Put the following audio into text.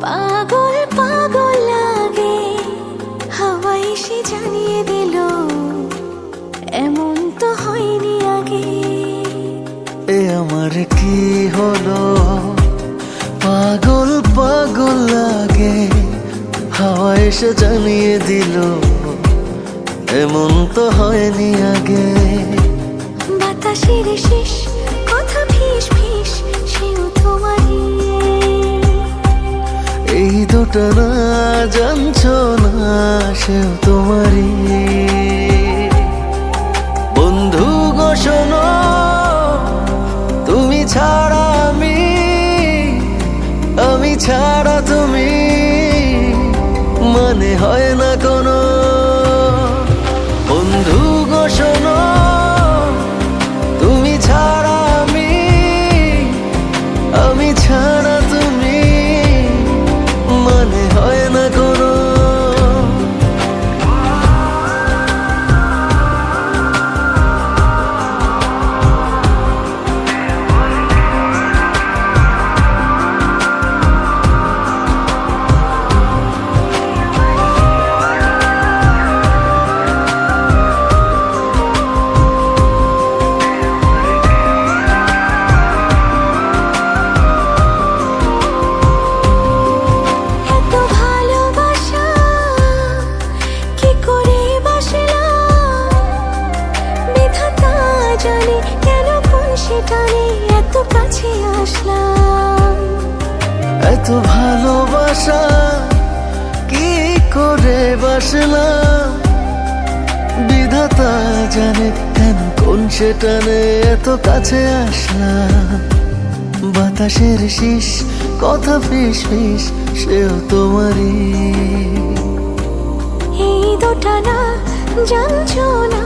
পাগল পাগল লাগে। হাওয়াই সে জানিয়ে দিল এমন তো হয়নি আগে। এ আমার কি হলো? পাগল পাগল লাগে। হাওয়া এসে জানিয়ে দিল এমন তো হয়নি আগে। বাতাসের শেষ কথা ফিস ফিস এই দুটো না জানছো না, সেও তোমারই। বন্ধু গো তুমি ছাড়া আমি আমি ছাড়া তুমি মানে হয় না কোনো। বন্ধু গো কোন এত কাছে আসলাম। এত ভালোবাসা কি করে বাসলাম? বিধাতা জানে কেন কোন সেটানে এত কাছে আসলাম? বাতাসের শীষ কথা ফিস ফিস সেও তোমারই। এই দুটা না জানছো না?